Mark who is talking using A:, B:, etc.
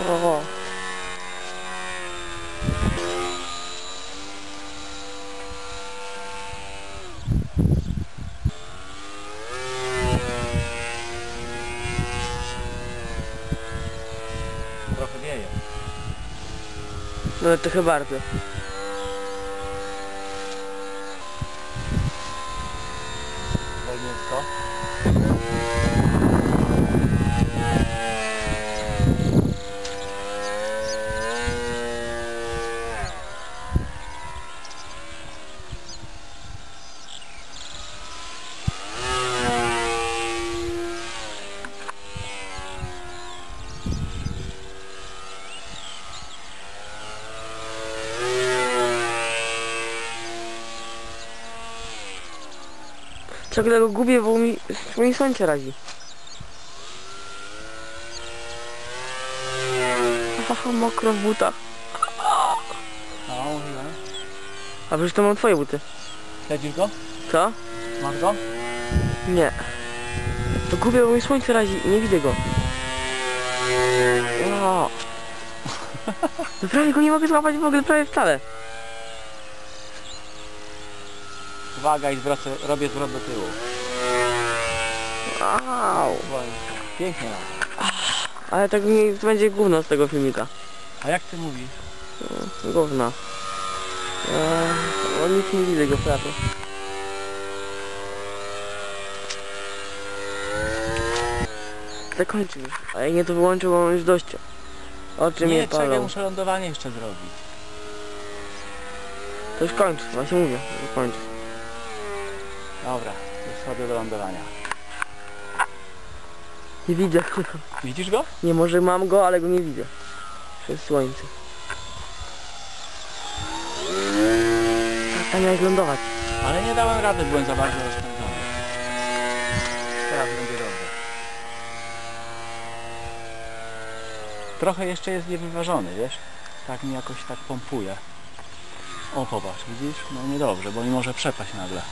A: O. Trochę wieje. No trochę bardzo.
B: Wolniutko.
A: Ciągle go gubię, bo mi, słońce razi. Haha, mokro w butach.
B: No.
A: A przecież to mam twoje buty.
B: Śledzisz go?
A: Co?
B: Masz go?
A: Nie. To gubię, bo mi słońce razi i nie widzę go. No prawie go nie mogę złapać w ogóle, prawie wcale.
B: Uwaga i zwracę, robię zwrot do tyłu.
A: Wow.
B: Pięknie.
A: Ale tak mi to będzie gówno z tego filmika.
B: A jak ty mówisz?
A: Gówno. Eee, nic nie widzę go prawie. Zakończył już. A jak nie to wyłączył, bo mam już dość. Oczy mnie
B: Nie, czekaj,
A: palą.
B: muszę lądowanie jeszcze zrobić.
A: To już kończ, właśnie mówię, że kończ.
B: Dobra, już schodzę do lądowania.
A: Nie widzę.
B: Widzisz go?
A: Nie, może mam go, ale go nie widzę. Przez słońce. A jak lądować.
B: Ale nie dałem rady, byłem za bardzo rozpędzony. Teraz będzie dobrze. Trochę jeszcze jest niewyważony, wiesz? Tak mi jakoś tak pompuje. O, popatrz, widzisz? No niedobrze, bo mi może przepaść nagle.